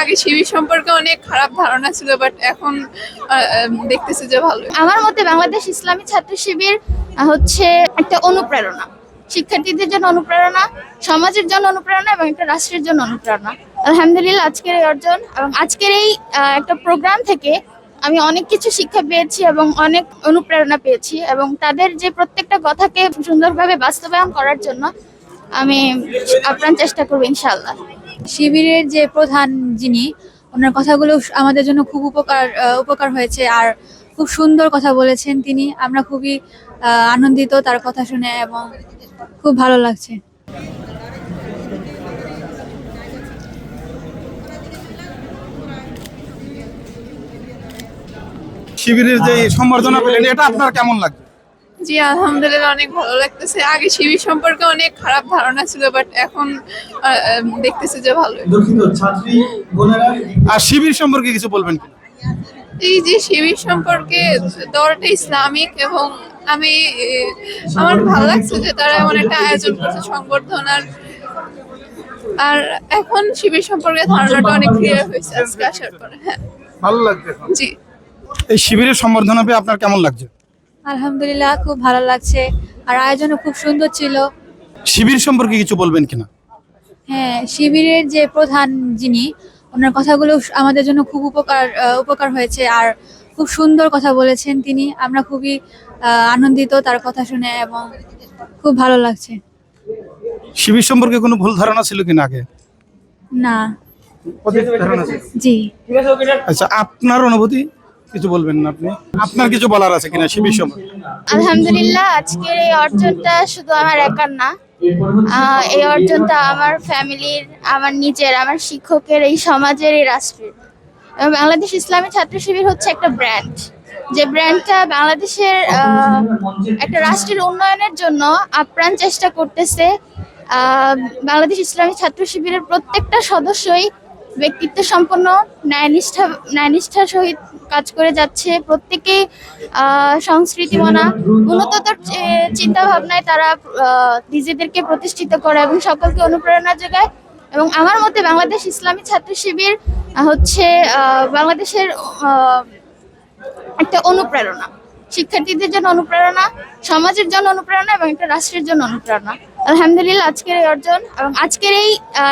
আগে শিবির সম্পর্কে অনেক খারাপ ধারণা ছিল বাট এখন দেখতেছি যে ভালো। আমার মতে বাংলাদেশ ইসলামী ছাত্র শিবির হচ্ছে একটা অনুপ্রেরণা। শিক্ষার্থীদের জন্য অনুপ্রেরণা, সমাজের জন্য অনুপ্রেরণা এবং একটা রাষ্ট্রের জন্য অনুপ্রেরণা। আলহামদুলিল্লাহ, আজকের এই অর্জন এবং আজকের এই একটা প্রোগ্রাম থেকে আমি অনেক কিছু শিক্ষা পেয়েছি এবং অনেক অনুপ্রেরণা পেয়েছি এবং তাদের যে প্রত্যেকটা কথাকে সুন্দরভাবে বাস্তবায়ন করার জন্য আমি আপ্রাণ চেষ্টা করব, ইনশাআল্লাহ। শিবিরের যে প্রধান যিনি, ওনার কথাগুলো আমাদের জন্য খুব উপকার উপকার হয়েছে আর খুব সুন্দর কথা বলেছেন তিনি। আমরা খুবই আনন্দিত তার কথা শুনে এবং খুব ভালো লাগছে। শিবিরের যে সম্বর্ধনা পেলেন, এটা আপনার কেমন লাগছে? জি আলহামদুলিল্লাহ অনেক ভালো লাগতেছে। আগে শিবির সম্পর্কে অনেক খারাপ ধারণা ছিল বাট এখন দেখতেছি যে ভালো দুঃখিত ছাত্রী বোনেরা আর শিবির সম্পর্কে কিছু বলবেন কি? এই যে শিবির সম্পর্কে দলটা ইসলামিক এবং আমি আমার ভালো লাগছে যে তারা এমন একটা আয়োজন করছে সংবর্ধনার আর এখন শিবির সম্পর্কে ধারণাটা অনেক ক্লিয়ার হয়েছে আজকে আসার পরে হ্যাঁ। ভালো লাগছে জি। এই শিবিরের সম্বর্ধনা পেয়ে আপনার কেমন লাগছে? আলহামদুলিল্লাহ খুব ভালো লাগছে। আর আয়োজনও খুব সুন্দর ছিল। শিবির সম্পর্কে কিছু বলবেন কিনা? হ্যাঁ শিবিরের যে প্রধান যিনি ওনার কথাগুলো আমাদের জন্য খুব উপকার উপকার হয়েছে। আর খুব সুন্দর কথা বলেছেন তিনি। আমরা খুবই আনন্দিত তার কথা শুনে এবং খুব ভালো লাগছে। শিবির সম্পর্কে কোনো ভুল ধারণা ছিল কিনা আগে? না। অধিক ধারণা ছিল। জি। আচ্ছা আপনার অনুভূতি? কিছু বলবেন আপনি? আপনার কিছু বলার আছে কিনা শিবির সম্পর্কে আলহামদুলিল্লাহ, আজকের এই অর্জনটা শুধু আমার একার না। এই অর্জনটা আমার ফ্যামিলির, আমার নিজের, আমার শিক্ষকের, এই সমাজের, এই রাষ্ট্রের। বাংলাদেশ ইসলামী ছাত্র শিবির হচ্ছে একটা ব্র্যান্ড যে ব্র্যান্ডটা বাংলাদেশের একটা রাষ্ট্রের উন্নয়নের জন্য আপ্রাণ চেষ্টা করতেছে বাংলাদেশ ইসলামী ছাত্র শিবিরের প্রত্যেকটা সদস্যই ব্যক্তিত্ব সম্পন্ন ন্যায়নিষ্ঠা ন্যায়নিষ্ঠার সহিত কাজ করে যাচ্ছে। প্রত্যেকেই আহ, সংস্কৃতি মনা উন্নত চিন্তা ভাবনায় তারা নিজেদেরকে প্রতিষ্ঠিত করে এবং সকলকে অনুপ্রেরণা যোগায়। এবং আমার মতে বাংলাদেশ ইসলামী ছাত্র শিবির হচ্ছে বাংলাদেশের একটা অনুপ্রেরণা। শিক্ষার্থীদের জন্য অনুপ্রেরণা সমাজের জন্য অনুপ্রেরণা এবং একটা রাষ্ট্রের জন্য অনুপ্রেরণা। আলহামদুলিল্লাহ আজকের এই অর্জন এবং আজকের এই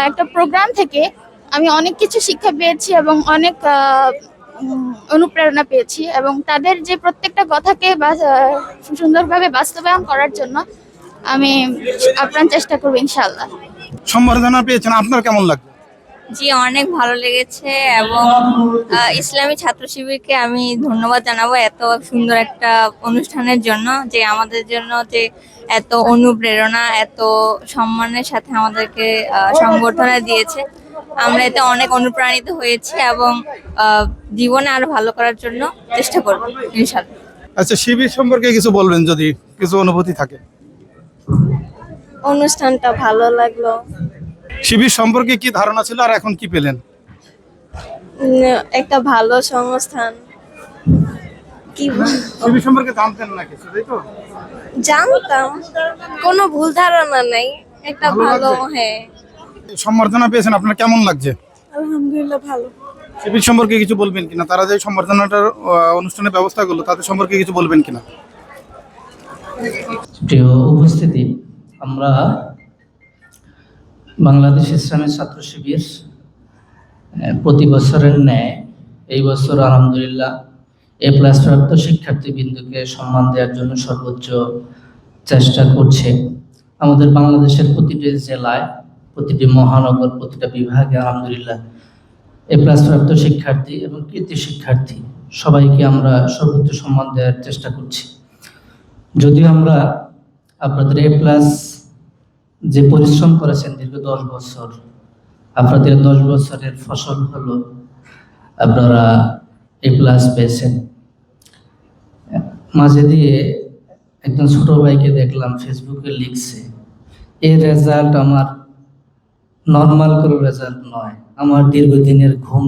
একটা প্রোগ্রাম থেকে আমি অনেক কিছু শিক্ষা পেয়েছি এবং অনেক অনুপ্রেরণা পেয়েছি এবং তাদের যে প্রত্যেকটা কথাকে বা- সুন্দরভাবে বাস্তবায়ন করার জন্য আমি আপ্রাণ চেষ্টা করব ইনশাল্লাহ সম্বর্ধনা পেয়েছেন আপনার কেমন লাগছে জি অনেক ভালো লেগেছে এবং ইসলামী ছাত্র শিবিরকে আমি ধন্যবাদ জানাব এত সুন্দর একটা অনুষ্ঠানের জন্য যে আমাদের জন্য যে এত অনুপ্রেরণা এত সম্মানের সাথে আমাদেরকে সংবর্ধনা দিয়েছে। আমরা এতে অনেক অনুপ্রাণিত হয়েছি এবং আহ, জীবনে আরও ভালো করার জন্য চেষ্টা করব ইনশাল্লাহ আচ্ছা শিবির সম্পর্কে কিছু বলবেন যদি কিছু অনুভূতি থাকে। অনুষ্ঠানটা ভালো লাগল। শিবির সম্পর্কে কি ধারণা ছিল আর এখন কি পেলেন? একটা ভালো সংস্থান। কি শিবির সম্পর্কে জানতেন না কিছু তাই তো? জানতাম কোনো ভুল ধারণা নাই। একটা ভালো ভালো হ্যাঁ। সম্বর্ধনা পেয়েছেন আপনার কেমন লাগছে? আলহামদুলিল্লাহ ভালো। শিবির সম্পর্কে কিছু বলবেন কিনা? তারা যে সম্বর্ধনাটার অনুষ্ঠানের ব্যবস্থা করল তাদের সম্পর্কে কিছু বলবেন কিনা? প্রিয় উপস্থিতি আমরা বাংলাদেশ ইসলামী ছাত্র শিবির প্রতি বছরের ন্যায় এই বছর আলহামদুলিল্লাহ এ প্লাস প্রাপ্ত শিক্ষার্থীবৃন্দকে সম্মান দেওয়ার জন্য সর্বোচ্চ চেষ্টা করছে। আমাদের বাংলাদেশের প্রতিটি জেলায় প্রতিটি মহানগর, প্রতিটা বিভাগে, আলহামদুলিল্লাহ এ প্লাস প্রাপ্ত শিক্ষার্থী এবং কৃতি শিক্ষার্থী, সবাইকে আমরা সর্বোচ্চ সম্মান দেওয়ার চেষ্টা করছি। যদিও আমরা আপনাদের এ প্লাস যে পরিশ্রম করেছেন দীর্ঘ দশ বছর, আপনাদের দশ বছরের ফসল হলো আপনারা এ প্লাস পেয়েছেন। মাঝে দিয়ে একজন ছোট ভাইকে দেখলাম ফেসবুকে লিখছে এই রেজাল্ট আমার নর্মাল কোনো রেজাল্ট নয়। আমার দীর্ঘদিনের ঘুম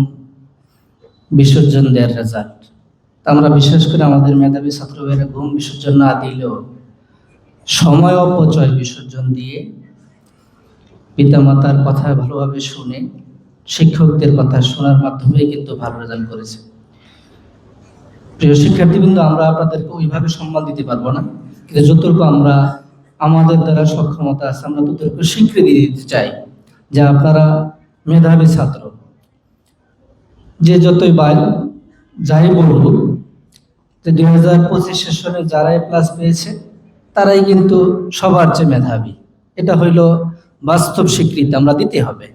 বিসর্জন দেওয়ার রেজাল্ট আমরা বিশেষ করে আমাদের মেধাবী ছাত্র ভাইরা ঘুম বিসর্জন না দিলেও সময় অপচয় বিসর্জন দিয়ে পিতামাতার কথা ভালোভাবে শুনে শিক্ষকদের কথা শোনার মাধ্যমে কিন্তু ভালো রেজাল্ট করেছে। প্রিয় শিক্ষার্থীবৃন্দ, আমরা আপনাদেরকে ওইভাবে সম্মান দিতে পারব না। কিন্তু যতটুকু আমরা আমাদের দ্বারা সক্ষমতা আছে, আমরা ততটুকু স্বীকৃতি দিতে চাই। যে আপনারা মেধাবী ছাত্র। যে যতই বাইল যাই বলব যে দুই হাজার পঁচিশ সেশনে যারাই প্লাস পেয়েছে, তারাই কিন্তু সবার চেয়ে মেধাবী। এটা হইল বাস্তব স্বীকৃতি, আমরা দিতে হবে।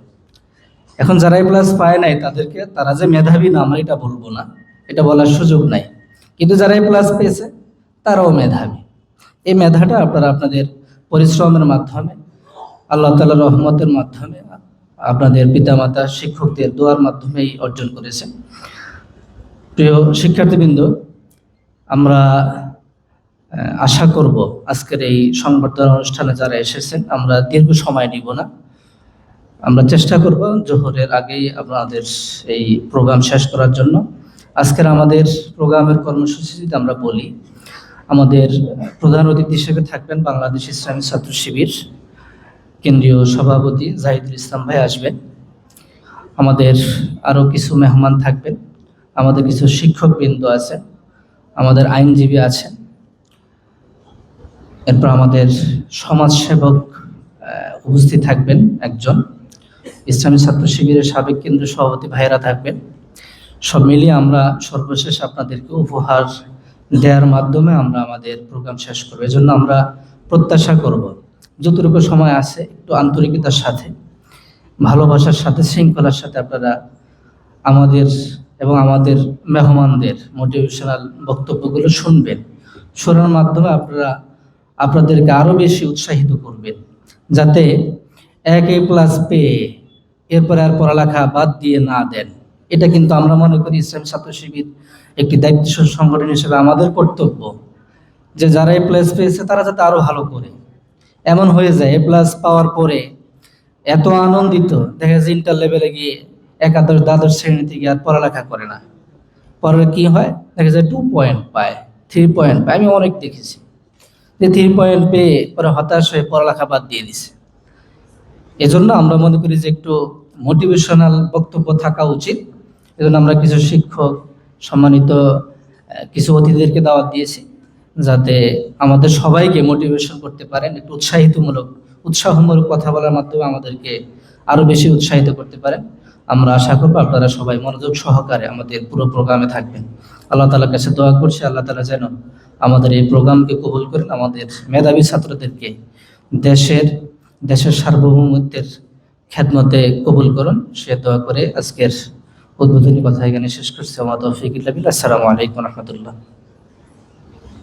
এখন যারাই প্লাস পায় নাই, তাদেরকে তারা যে মেধাবী না, আমরা এটা বলব না। এটা বলার সুযোগ নাই। কিন্তু যারাই প্লাস পেয়েছে, তারাও মেধাবী। এই মেধাটা আপনারা আপনাদের পরিশ্রমের মাধ্যমে আল্লাহ তালার রহমতের মাধ্যমে আপনাদের পিতামাতা, শিক্ষকদের দোয়ার মাধ্যমেই অর্জন করেছেন। প্রিয় শিক্ষার্থীবৃন্দ, আমরা আশা করব আজকের এই সংবর্ধনা অনুষ্ঠানে যারা এসেছেন, আমরা দীর্ঘ সময় নিব না। আমরা চেষ্টা করব জোহরের আগেই আপনাদের এই প্রোগ্রাম শেষ করার জন্য। আজকের আমাদের প্রোগ্রামের কর্মসূচি যদি আমরা বলি, আমাদের প্রধান অতিথি হিসেবে থাকবেন বাংলাদেশ ইসলামী ছাত্র শিবির কেন্দ্রীয় সভাপতি জাহিদুল ইসলাম ভাই আসবেন। আমাদের আরও কিছু মেহমান থাকবেন। আমাদের কিছু শিক্ষকবৃন্দ আছেন। আমাদের আইনজীবী আছেন। এরপর আমাদের সমাজসেবক উপস্থিত থাকবেন একজন। ইসলামী ছাত্র শিবিরের সাবেক কেন্দ্রীয় সভাপতি ভাইয়েরা থাকবেন। সব মিলিয়ে আমরা সর্বশেষ আপনাদেরকে উপহার দেওয়ার মাধ্যমে আমরা আমাদের প্রোগ্রাম শেষ করব। এজন্য আমরা প্রত্যাশা করব যতটুকু সময় আছে, একটু আন্তরিকতার সাথে, ভালোবাসার সাথে, শৃঙ্খলার সাথে আপনারা আমাদের এবং আমাদের মেহমানদের মোটিভেশনাল বক্তব্যগুলো শুনবেন। শোনার মাধ্যমে আপনারা, আপনাদেরকে আরও বেশি উৎসাহিত করবেন। যাতে এক এ প্লাস পেয়ে এরপরে আর পড়ালেখা বাদ দিয়ে না দেন। এটা কিন্তু আমরা মনে করি ইসলাম ছাত্র শিবির একটি দায়িত্বশীল সংগঠন হিসেবে আমাদের কর্তব্য। যে যারা এ প্লাস পেয়েছে, তারা যাতে আরও ভালো করে এমন হয়ে যায় এ প্লাস পাওয়ার পরে এত আনন্দিত, দেখা যায় ইন্টার লেভেলে গিয়ে একাদশ দ্বাদশ শ্রেণীতে গিয়ে আর পড়ালেখা করে না। পরে কি হয়? দেখা যায় টু পয়েন্ট পায় থ্রি পয়েন্ট পায়। আমি অনেক দেখেছি যে থ্রি পয়েন্ট পেয়ে পরে হতাশ হয়ে পড়ালেখা বাদ দিয়ে দিছে। এজন্য আমরা মনে করি যে একটু মোটিভেশনাল বক্তব্য থাকা উচিত। এজন্য আমরা কিছু শিক্ষক, সম্মানিত কিছু অতিথিদেরকে দাওয়াত দিয়েছি। যাতে আমাদের সবাইকে মোটিভেশন করতে পারেন, একটু উৎসাহিতমূলক, উৎসাহমূলক কথা বলার মাধ্যমে আমাদেরকে আরও বেশি উৎসাহিত করতে পারেন। আমরা আশা করব আপনারা সবাই মনোযোগ সহকারে আমাদের পুরো প্রোগ্রামে থাকবেন। আল্লাহ তালার কাছে দোয়া করছি, আল্লাহ তালা যেন আমাদের এই প্রোগ্রামকে কবুল করেন, আমাদের মেধাবী ছাত্রদেরকে দেশের দেশের সার্বভৌমত্বের খ্যাতমতে কবুল করুন। সে দোয়া করে আজকের উদ্বোধনী কথা এখানে শেষ করছি। ইল্লা বিল্লাহ। আসসালামু আলাইকুম রহমতুল্লাহ।